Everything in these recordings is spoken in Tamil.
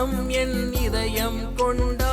இதயம் என் இதயம் கொண்ட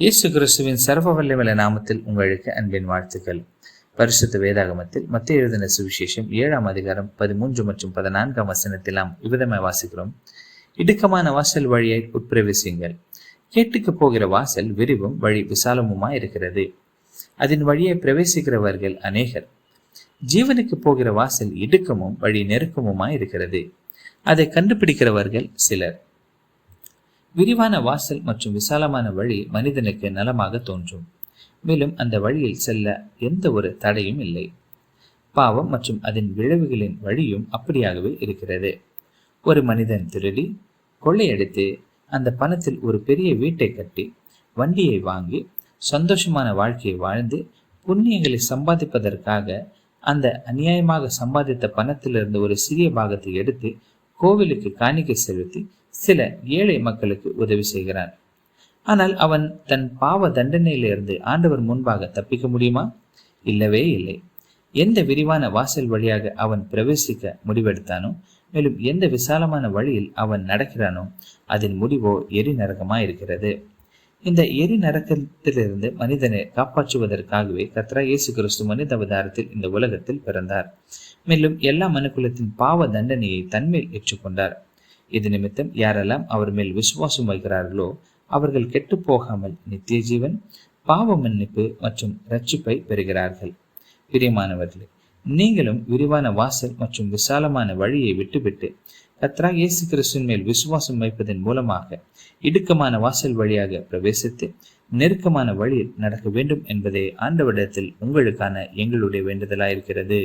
இயேசு கிறிஸ்துவின் சர்வ வல்லமையுள்ள நாமத்தில் உங்களுக்கு அன்பின் வாழ்த்துக்கள். பரிசுத்த வேதாகமத்தில் மத்திய எழுதின சுவிசேஷம் ஏழாம் அதிகாரம் பதிமூன்று மற்றும் பதினான்காம் வசனத்தில் நாம் இவ்விதமாய் வாசிக்கிறோம். இடுக்கமான வாசல் வழியை உட்பிரவேசியுங்கள். கேட்டுக்கு போகிற வாசல் விரிவும் வழி விசாலமுமாய் இருக்கிறது. அதன் வழியை பிரவேசிக்கிறவர்கள் அநேகர். ஜீவனுக்கு போகிற வாசல் இடுக்கமும் வழி நெருக்கமுமாய் இருக்கிறது. அதை கண்டுபிடிக்கிறவர்கள் சிலர். விரிவான வாசல் மற்றும் விசாலமான வழி மனிதனுக்கு நலமாக தோன்றும். மேலும் அந்த வழியில் செல்ல எந்த ஒரு தடையும் இல்லை. பாவம் மற்றும் அதன் விளைவுகளின் வழியும் அப்படியாகவே இருக்கிறது. ஒரு மனிதன் திருடி கொள்ளையடித்து அந்த பணத்தில் ஒரு பெரிய வீட்டை கட்டி வண்டியை வாங்கி சந்தோஷமான வாழ்க்கையை வாழ்ந்து புண்ணியங்களை சம்பாதிப்பதற்காக அந்த அநியாயமாக சம்பாதித்த பணத்திலிருந்து ஒரு சிறிய பாகத்தை எடுத்து கோவிலுக்கு காணிக்கை செலுத்தி சில ஏழை மக்களுக்கு உதவி செய்கிறார். ஆனால் அவன் தன் பாவ தண்டனையிலிருந்து ஆண்டவர் முன்பாக தப்பிக்க முடியுமா? இல்லவே இல்லை. எந்த விரிவான வாசல் வழியாக அவன் பிரவேசிக்க முடிவெடுத்தானோ மேலும் எந்த விசாலமான வழியில் அவன் நடக்கிறானோ அதன் முடிவோ எரி நரகமாய் இருக்கிறது இந்த எரி மனிதனை காப்பாற்றுவதற்காகவே கத்ரா இயேசு கிறிஸ்து மனித அவதாரத்தில் இந்த உலகத்தில் பிறந்தார். மேலும் எல்லா மனுக்குலத்தின் பாவ தண்டனையை தன்மேல் ஏற்றுக்கொண்டார். இது நிமித்தம் யாரெல்லாம் அவர் மேல் விசுவாசம் வைக்கிறார்களோ அவர்கள் கெட்டு போகாமல் நித்திய ஜீவன் பாவ மன்னிப்பு மற்றும் ரட்சிப்பை பெறுகிறார்கள். பிரியமானவர்களே நீங்களும் விரிவான வாசல் மற்றும் விசாலமான வழியை விட்டுவிட்டு கத்ரா இயேசு கிறிஸ்துவின் மேல் விசுவாசம் வைப்பதன் மூலமாக இடுக்கமான வாசல் வழியாக பிரவேசித்து நெருக்கமான வழியில் நடக்க வேண்டும் என்பதே ஆண்டவரிடத்தில் உங்களுக்கான எங்களுடைய வேண்டுதலாயிருக்கிறது.